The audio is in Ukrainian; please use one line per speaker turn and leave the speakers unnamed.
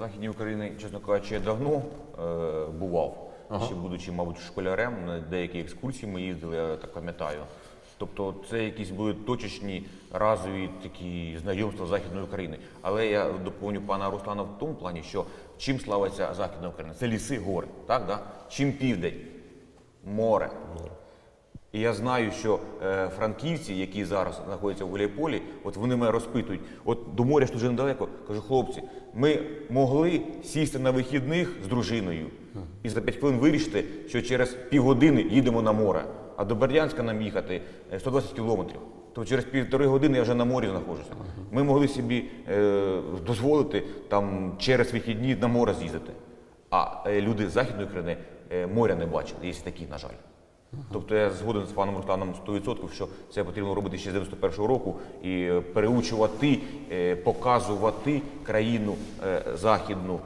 Західній Україні, чесно кажучи, я давно е, бував, ще будучи, мабуть, школярем. На деякі екскурсії ми їздили, я так пам'ятаю. Тобто це якісь були точечні разові такі знайомства Західної України. Але я доповню пана Руслана в тому плані, що чим славиться Західна Україна? Це ліси, гори, так? Да? Чим південь? Море. І я знаю, що е, франківці, які зараз знаходяться в Гуляйполі, от вони мене розпитують: от до моря ж дуже недалеко. Кажу, хлопці, ми могли сісти на вихідних з дружиною і за 5 хвилин вирішити, що через півгодини їдемо на море, а до Бердянська нам їхати е, 120 кілометрів. То через півтори години я вже на морі знаходжуся. Ми могли собі е, дозволити там через вихідні на море з'їздити. А е, люди з Західної країни е, моря не бачили. Є такі, на жаль. Тобто я згоден з паном Русланом 100%, що це потрібно робити ще з 91-го року і переучувати, е, показувати країну е, західну